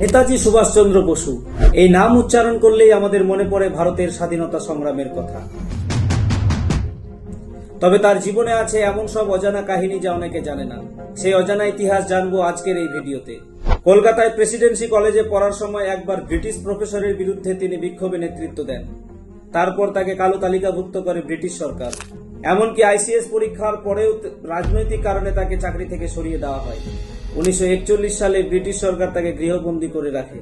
নেতাজি সুভাষচন্দ্র বসু, এই নাম উচ্চারণ করলেই আমাদের মনে পড়ে ভারতের স্বাধীনতা সংগ্রামের কথা। তবে তার জীবনে আছে এমন সব অজানা কাহিনী যা অনেকে জানে না। সেই অজানা ইতিহাস জানব আজকের এই ভিডিওতে। কলকাতায় প্রেসিডেন্সি কলেজে পড়ার সময় একবার ব্রিটিশ প্রফেসরের বিরুদ্ধে তিনি বিক্ষোভে নেতৃত্ব দেন। তারপর তাকে কালো তালিকাভুক্ত করে ব্রিটিশ সরকার। এমনকি আইসিএস পরীক্ষার পরেও রাজনৈতিক কারণে তাকে চাকরি থেকে সরিয়ে দেওয়া হয়। উনিশশো একচল্লিশ সালে ব্রিটিশ সরকার তাকে গৃহবন্দী করে রাখে।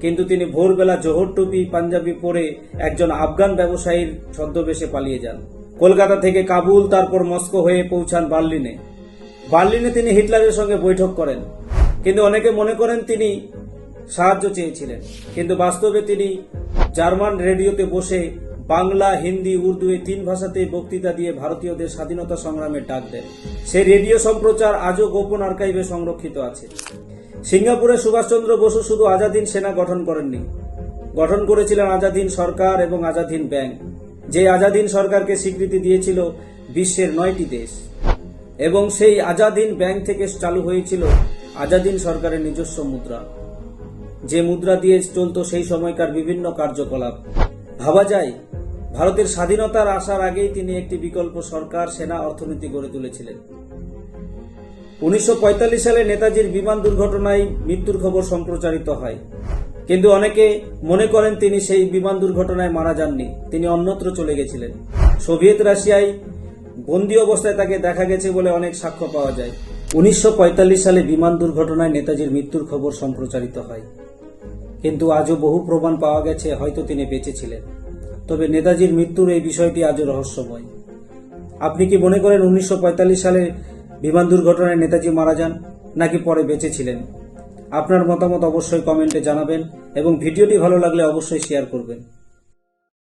কিন্তু তিনি ভোরবেলা জোহর টুপি, পাঞ্জাবি পরে একজন আফগান ব্যবসায়ীর ছদ্মবেশে পালিয়ে যান। কলকাতা থেকে কাবুল, তারপর মস্কো হয়ে পৌঁছান বার্লিনে। বার্লিনে তিনি হিটলারের সঙ্গে বৈঠক করেন। কিন্তু অনেকে মনে করেন তিনি সাহায্য চেয়েছিলেন। কিন্তু বাস্তবে তিনি জার্মান রেডিওতে বসে বাংলা, হিন্দি, উর্দু এই তিন ভাষাতেই বক্তৃতা দিয়ে ভারতীয়দের স্বাধীনতা সংগ্রামের ডাক দেন। সেই রেডিও সম্প্রচার আজও গোপন আর্কাইভে সংরক্ষিত আছে। সিঙ্গাপুরে সুভাষচন্দ্র বসু শুধু আজাদিন সেনা গঠন করেননি। গঠন করেছিলেন আজাদিন সরকার এবং আজাদিন ব্যাংক। যে আজাদিন সরকারকে স্বীকৃতি দিয়েছিল বিশ্বের নয়টি দেশ। এবং সেই আজাদিন ব্যাংক থেকে চালু হয়েছিল আজাদিন সরকারের নিজস্ব মুদ্রা। যে মুদ্রা দিয়ে চলতো সেই সময়কার বিভিন্ন কার্যকলাপ। ভাবা যায় ভারতের স্বাধীনতার আসার আগেই তিনি একটি বিকল্প সরকার, সেনা, অর্থনীতি গড়ে তুলেছিলেন। উনিশশো পঁয়তাল্লিশ সালে নেতাজির বিমান দুর্ঘটনায় মৃত্যুর খবর সম্প্রচারিত হয়। কিন্তু অনেকে মনে করেন তিনি সেই বিমান দুর্ঘটনায় মারা যাননি, তিনি অন্যত্র চলে গেছিলেন। সোভিয়েত রাশিয়ায় বন্দী অবস্থায় তাকে দেখা গেছে বলে অনেক সাক্ষ্য পাওয়া যায়। উনিশশো পঁয়তাল্লিশ সালে বিমান দুর্ঘটনায় নেতাজির মৃত্যুর খবর সম্প্রচারিত হয়। কিন্তু আজও বহু প্রমাণ পাওয়া গেছে, হয়তো তিনি বেঁচে ছিলেন। তবে নেতাজির মৃত্যুর এই বিষয়টি আজও রহস্যময়। আপনি কি মনে করেন উনিশশো পঁয়তাল্লিশ সালে বিমান দুর্ঘটনায় নেতাজি মারা যান, নাকি পরে বেঁচে ছিলেন? আপনার মতামত অবশ্যই কমেন্টে জানাবেন এবং ভিডিওটি ভালো লাগলে অবশ্যই শেয়ার করবেন।